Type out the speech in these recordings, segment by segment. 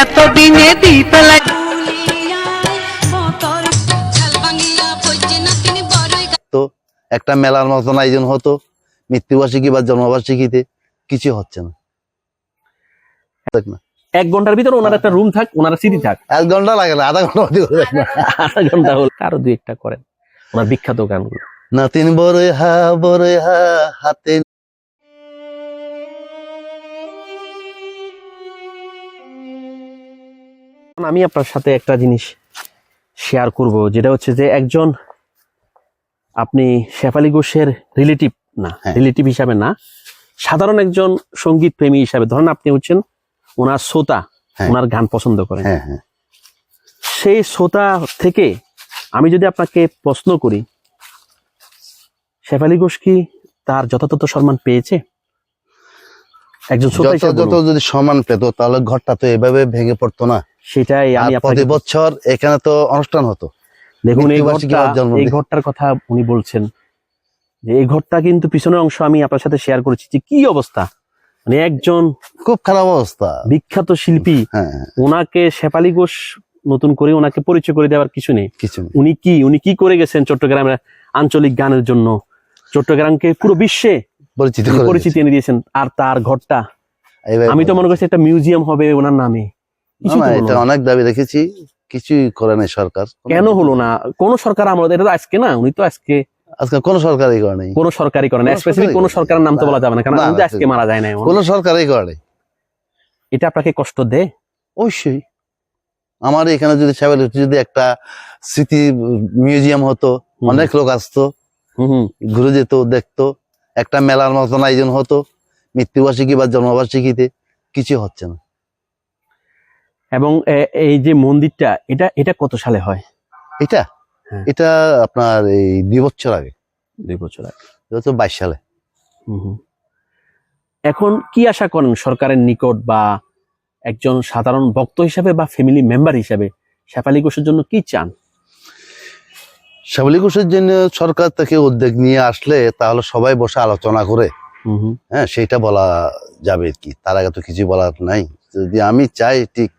এতদিনে তো একটা মেলার মতন আয়োজন হতো মৃত্যুবার্ষিকী বা জন্মবার্ষিকীতে কিছু হচ্ছে না। দেখ না। এক ঘণ্টার ভিতরে ওনার একটা রুম থাক ওনার স্মৃতি থাক। এক ঘণ্টা লাগে না আধা ঘণ্টা অধিক আধা ঘণ্টা হল আরও দুই একটা করেন। ওনার বিখ্যাত গানগুলো। নাতিন বরে হা বরে হা হাতে আমি আপনার সাথে একটা জিনিস শেয়ার করব যেটা হচ্ছে যে একজন আপনি শেফালি ঘোষের রিলেটিভ না হ্যাঁ। রিলেটিভ হিসাবে না সাধারণ একজন সংগীত প্রেমী হিসাবে ধরেন আপনি হচ্ছেন ওনার শ্রোতা হ্যাঁ। ওনার গান পছন্দ করেন হ্যাঁ হ্যাঁ সেই শ্রোতা থেকে আমি যদি আপনাকে প্রশ্ন করি শেফালি ঘোষ কি তার যথাযথ সম্মান পেয়েছে একজন শ্রোতা। যদি সমান পেত তাহলে ঘরটা তো এভাবে ভেঙে পড়তো না সেটাই আমি প্রতি বছর এখানে তো অনুষ্ঠান হতো। দেখুন এই ঘরটা এই ঘরটার কথা উনি বলছেন। যে এই ঘরটা কিন্তু পিছনের অংশ আমি আপনার সাথে শেয়ার করেছি। যে কি অবস্থা? মানে একজন খুব খারাপ অবস্থা। বিখ্যাত শিল্পী হ্যাঁ ওনাকে শেফালি ঘোষ নতুন করে ওনাকে পরিচয় করে দেওয়ার কিছু নেই। কিছু উনি কি উনি কি করে গেছেন চট্টগ্রামের আঞ্চলিক গানের জন্য? চট্টগ্রামকে পুরো বিশ্বে পরিচিত এনে দিয়েছেন। আর তার ঘরটা। আমি তো মনে করছি একটা মিউজিয়াম হবে ওনার নামে। না, না, এটা অনেক দাবি রেখেছি কিছুই করে নাই সরকার। কেন হলো না? কোন সরকার আমাদের এটা তো আজকে না উনি তো আজকে আজকে কোন সরকারই করে নাই। কোন করে না কোনো স্পেসিফিক সরকারি কোন করে না। সরকারের নাম তো বলা যাবে না কারণ না, উনি তো না, আজকে মারা যায় না এমন। কোন সরকারই করে নাই। এটা আপনাকে কষ্ট দেয়? অবশ্যই। আমার এখানে যদি সাবেল যদি একটা স্মৃতি মিউজিয়াম হতো হুম। অনেক লোক আসতো হুম হুম। ঘুরে যেত দেখতো। একটা মেলার মতন আয়োজন হতো মৃত্যুবার্ষিকী বা জন্মবার্ষিকীতে কিছু হচ্ছে না। এবং এই যে মন্দিরটা এটা এটা কত সালে হয়? এটা? হ্যাঁ। এটা আপনার এই দুই বছর আগে। দুই বছর আগে। বাইশ সালে। এখন কি আশা করেন সরকারের নিকট বা একজন সাধারণ ভক্ত হিসাবে বা ফ্যামিলি মেম্বার হিসাবে শেফালি ঘোষের জন্য কি চান? শ্যামলী ঘোষের জন্য সরকার থেকে উদ্যোগ নিয়ে আসলে তাহলে সবাই বসে আলোচনা করে। হুম হুম। হ্যাঁ সেটা বলা যাবে আর কি? তার আগে তো কিছু বলার নাই। যদি আমি চাই ঠিক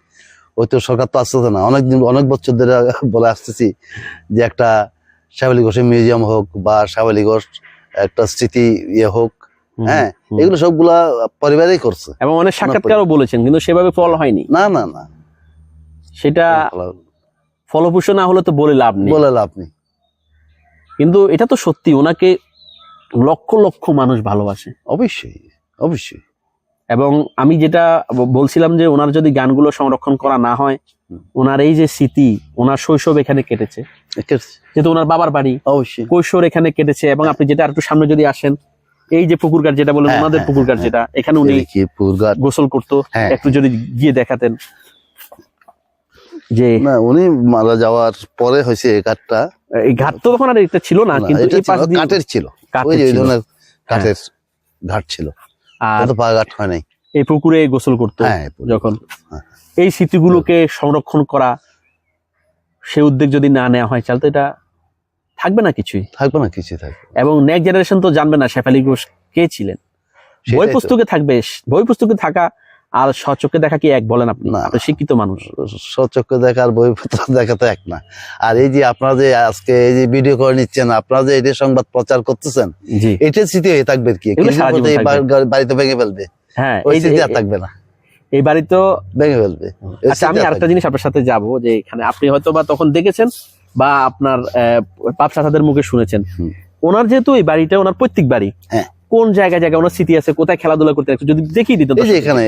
ওই তো সরকার তো আসতেছে না। অনেক দিন অনেক বছর ধরে বলে আসতেছি যে একটা শ্যাবলী ঘোষের মিউজিয়াম হোক বা শ্যাবলী ঘোষ একটা স্মৃতি ইয়ে হোক হ্যাঁ এগুলো সবগুলা পরিবারই করছে। এবং অনেক সাক্ষাৎকারও বলেছেন কিন্তু সেভাবে ফল হয়নি। না না না। সেটা ফলপ্রসূ না হলে তো বলে লাভ নেই। বলে লাভ নেই। কিন্তু এটা তো সত্যি ওনাকে লক্ষ লক্ষ মানুষ ভালোবাসে। অবশ্যই অবশ্যই। এবং আমি যেটা বলছিলাম যে ওনার যদি গানগুলো সংরক্ষণ করা না হয় ওনার এই যে স্মৃতি ওনার শৈশব এখানে কেটেছে। যেহেতু ওনার বাবার বাড়ি অবশ্যই। কৈশোর এখানে কেটেছে এবং আপনি যেটা আর একটু সামনে যদি আসেন এই যে পুকুর পুকুরঘাট যেটা বলেন হ্যাঁ, ওনাদের হ্যাঁ, পুকুরঘাট হ্যাঁ। যেটা এখানে উনি গোসল করতো। হ্যাঁ। একটু যদি গিয়ে দেখাতেন। যে না উনি মারা যাওয়ার পরে হয়েছে এই কাঠটা এই ঘাট তো তখন আর এটা ছিল না কিন্তু কাঠের ছিল। ওই যে। ধরনের কাঠের ঘাট ছিল। আর কত পা হয় নাই। এই পুকুরে গোসল করতো হ্যাঁ যখন। হ্যাঁ। এই স্মৃতিগুলোকে সংরক্ষণ করা সে উদ্যোগ যদি না নেওয়া হয় তাহলে তো এটা থাকবে না কিছুই। থাকবে না কিছুই থাকবে এবং নেক্সট জেনারেশন তো জানবে না শেফালি ঘোষ কে ছিলেন? বই পুস্তকে থাকবে বই পুস্তকে থাকা আর সচক্ষে দেখা কি এক বলেন আপনি? আপনি শিক্ষিত মানুষ। সচক্ষে দেখা আর বইপত্র দেখা তো এক না। আর এই যে আপনারা যে আজকে এই যে ভিডিও করে নিচ্ছেন আপনারা যে এটা সংবাদ প্রচার করতেছেন এটা স্মৃতি হয়ে থাকবে কি? বাড়িতে ভেঙে ফেলবে। হ্যাঁ ওই স্মৃতি আর থাকবে না। এই বাড়ি তো ভেঙে ফেলবে। আচ্ছা আমি আরেকটা জিনিস আপনার সাথে যাব যে এখানে আপনি হয়তো বা তখন দেখেছেন বা আপনার পাপসা তাদের মুখে শুনেছেন। ওনার যেহেতু এই বাড়িটা ওনার পৈতৃক বাড়ি। হ্যাঁ। কোন জায়গায় জায়গায় ওনার স্মৃতি আছে কোথায় খেলাধুলা করতে একটু যদি দেখিয়ে দিতেন না। এই যে এখানে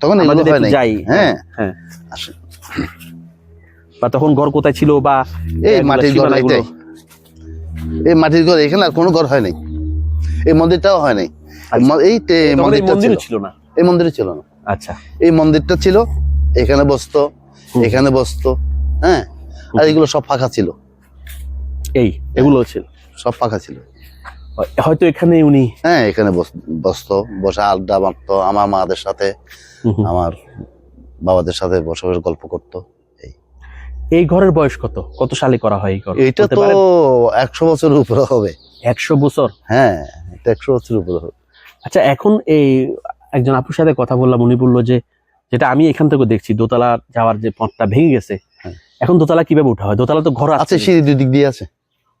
তখন এগুলো হয় যাই। হ্যাঁ। হ্যাঁ। আসেন। বা তখন ঘর কোথায় ছিল বা এই মাটির ঘর এইটাই এই মাটির ঘর এখানে আর কোনো ঘর হয় নাই। এই মন্দিরটাও হয় নাই। এই ম- এই মন্দিরটা ছিল। না? এই মন্দিরে ছিল না। আচ্ছা। এই মন্দিরটা ছিল এখানে বসতো এখানে বসতো হ্যাঁ। আর এগুলো সব ফাঁকা ছিল। এই এগুলো ছিল। সব ফাঁকা ছিল। হয়তো এখানে উনি হ্যাঁ এখানে বস- বসতো বসে আড্ডা মারতো আমার মাদের সাথে। আমার বাবাদের সাথে বসে বসে গল্প করতো এই। ঘরের বয়স কত? কত সালে করা হয় এই ঘর? এটা তো একশো বছরের উপরে হবে। একশো বছর? হ্যাঁ এটা একশো বছরের উপরে হবে। আচ্ছা এখন এই একজন আপুর সাথে কথা বললাম উনি বলল যে যেটা আমি এখান থেকে দেখছি দোতলা যাওয়ার যে পথটা ভেঙে গেছে হ্যাঁ। এখন দোতলা কীভাবে উঠা হয়? দোতলা তো ঘর আছে। আছে সিঁড়ি দুই দিক দিয়ে আছে।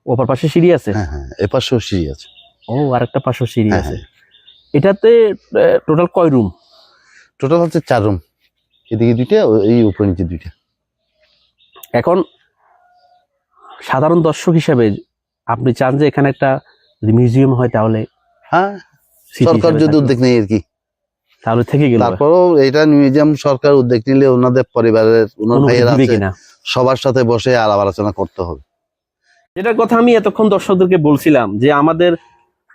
ওপর পাশে সিঁড়ি আছে? হ্যাঁ হ্যাঁ এ পাশেও সিঁড়ি আছে। ও আরেকটা পাশে সিঁড়ি হ্যাঁ, আছে। এটাতে টোটাল কয় রুম টোটাল হচ্ছে চার রুম এদিকে দুইটা এই উপরে নিচে দুইটা। এখন সাধারণ দর্শক হিসাবে আপনি চান যে এখানে একটা মিউজিয়াম হয় তাহলে হ্যাঁ সরকার যদি। উদ্যোগ নেই আর কি। তাহলে থেকে গেল। তারপরেও এটা মিউজিয়াম সরকার উদ্যোগ নিলে ওনাদের পরিবারের ওনার ভাইয়েরা কিনা? সবার সাথে বসে আলাপ আলোচনা করতে হবে। যেটার কথা আমি এতক্ষণ দর্শকদেরকে বলছিলাম যে আমাদের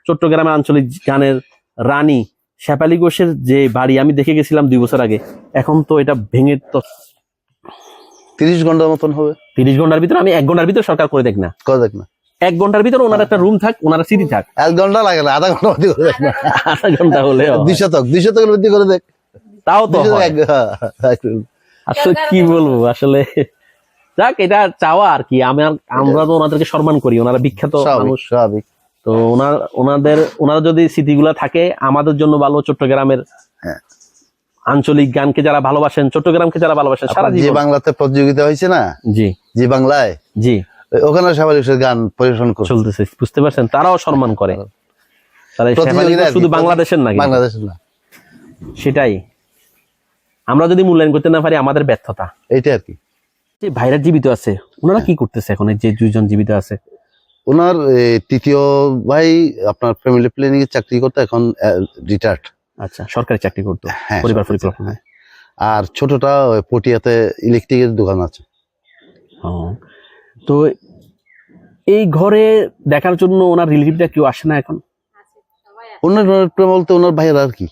চট্টগ্রামের আঞ্চলিক গানের রানী শেপালি ঘোষের যে বাড়ি আমি দেখে গেছিলাম দুই বছর আগে। এখন তো এটা ভেঙে তো তিরিশ ঘণ্টার মতন হবে। তিরিশ ঘণ্টার ভিতরে আমি এক ঘণ্টার ভিতরে সরকার করে দেখ না। করে দেখ না। এক ঘণ্টার ভিতরে ওনার একটা রুম থাক ওনার স্মৃতি থাক। এক ঘণ্টা লাগে না আধা ঘণ্টা মধ্যে করে দেখ না। আধা ঘণ্টা হলে দুই শতক দুই শতকের মধ্যে করে দেখ। তাও তো হয়। আসলে কি বলব আসলে যাক এটা চাওয়া আর কি। আমি আমরা তো ওনাদেরকে সম্মান করি ওনারা বিখ্যাত মানুষ। স্বাভাবিক। তো ওনার ওনাদের ওনারা যদি স্মৃতিগুলা থাকে আমাদের জন্য ভালো চট্টগ্রামের হ্যাঁ। আঞ্চলিক গানকে যারা ভালোবাসেন চট্টগ্রামকে যারা ভালোবাসেন সারা যে বাংলাতে প্রতিযোগিতা হয়েছে না? জি। যে বাংলায়? জি। ওখানে স্বাভাবিক গান পরিবেশন চলতেছে বুঝতে পারছেন? তারাও সম্মান করে। শুধু বাংলাদেশের নাকি? বাংলাদেশের না। সেটাই। আমরা যদি মূল্যায়ন করতে না পারি আমাদের ব্যর্থতা। এইটা আর কি। যে ভাইরা জীবিত আছে ওনারা কি করতেছে এখন? এই যে দুইজন জীবিত আছে। ওনার তৃতীয় ভাই আপনার ফ্যামিলি প্ল্যানিং এর চাকরি করতে এখন রিটায়ার্ড আচ্ছা সরকারি চাকরি করতো হ্যাঁ পরিবার পরিকল্পনা। আর ছোটটা পটিয়াতে ইলেকট্রিকের দোকান আছে। তো এই ঘরে দেখার জন্য ওনার রিলেটিভটা কেউ আসে না এখন? ওনার বলতে ওনার ভাইয়ের আর কি।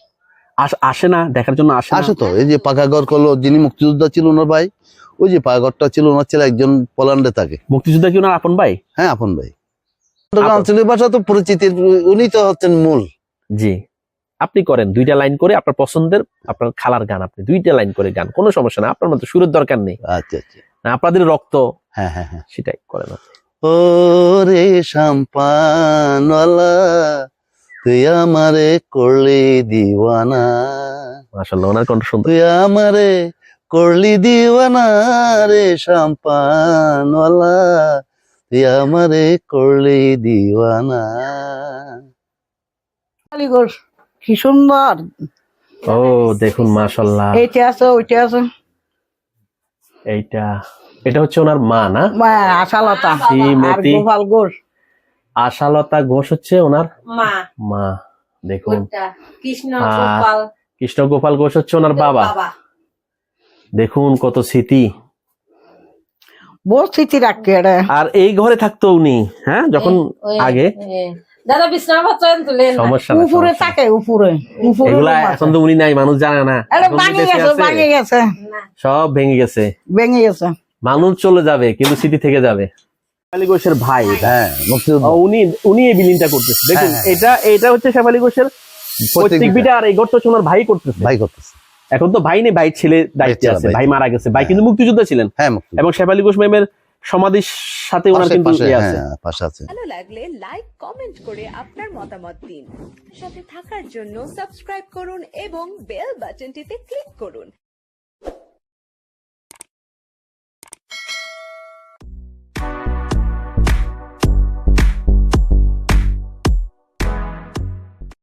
আসে না দেখার জন্য আসে আসে তো এই যে পাকা ঘর করল যিনি মুক্তিযোদ্ধা ছিল ওনার ভাই ওই যে পাকা ছিল ওনার ছেলে একজন পোল্যান্ডে থাকে। মুক্তিযোদ্ধা কি ওনার আপন ভাই? হ্যাঁ আপন ভাই। আঞ্চলিক ভাষা তো পরিচিতির উনি তো হচ্ছেন মূল। জি। আপনি করেন দুইটা লাইন করে আপনার পছন্দের আপনার খালার গান আপনি দুইটা লাইন করে গান কোনো সমস্যা না আপনার মতো সুরের দরকার নেই। আচ্ছা আচ্ছা। না, আপনাদের রক্ত হ্যাঁ হ্যাঁ হ্যাঁ। সেটাই করেন। ও রে শাম্পানওয়ালা তুই আমারে করলি দিওয়ানা। মাশাআল্লাহ ওনার কণ্ঠ সুন্দর তুই আমারে করলি দিওয়ানা রে শাম্পানওয়ালা তুই আমারে করলি দিওয়ানা। কি সুন্দর। ও দেখুন মাশাআল্লাহ। এইটা আছে ওইটা আছে। এইটা এটা হচ্ছে ওনার মা না? আশালতা। আর শ্রীমতী গোপাল ঘোষ। আশালতা ঘোষ হচ্ছে ওনার মা। মা দেখুন। কৃষ্ণ আর গোপাল। কৃষ্ণ গোপাল ঘোষ হচ্ছে ওনার বাবা। বাবা। দেখুন কত স্মৃতি। বহু স্মৃতি রাখতে রে। আর এই ঘরে থাকতো উনি হ্যাঁ যখন আগে। এ, দাদা বিছনা তুলেন সমস্যা উপরে থাকে উপরে উপরে এগুলা room আছে। এখন তো উনি নাই মানুষ জানে না। আরে এখন তো ভাঙে বেঁচে গেছে আছে। ভাঙে গেছে। সব ভেঙে গেছে। ভেঙে গেছে। মানুষ চলে যাবে কিন্তু স্মৃতি থেকে যাবে। শেফালি ঘোষের ভাই। হ্যাঁ উনি উনি এই করতেছে। দেখুন হ্যাঁ, হ্যাঁ, এটা এটা হচ্ছে শেফালি ঘোষের প্রত্যেক বিটা। বিটা আর এই ঘরটা ভাই করতেছে। ভাই করতেছে। এখন তো ভাই নেই ভাই ছেলে দায়িত্বে আছে ভাই মারা গেছে। ভাই কিন্তু মুক্তিযোদ্ধা ছিলেন। হ্যাঁ এবং শেফালি ঘোষ ম্যামের সমাধির সাথে ওনার কিন্তু ইয়ে আছে। হ্যাঁ পাশে আছে। ভালো লাগলে লাইক কমেন্ট করে আপনার মতামত দিন। সাথে থাকার জন্য সাবস্ক্রাইব করুন এবং বেল বাটনটিতে ক্লিক করুন।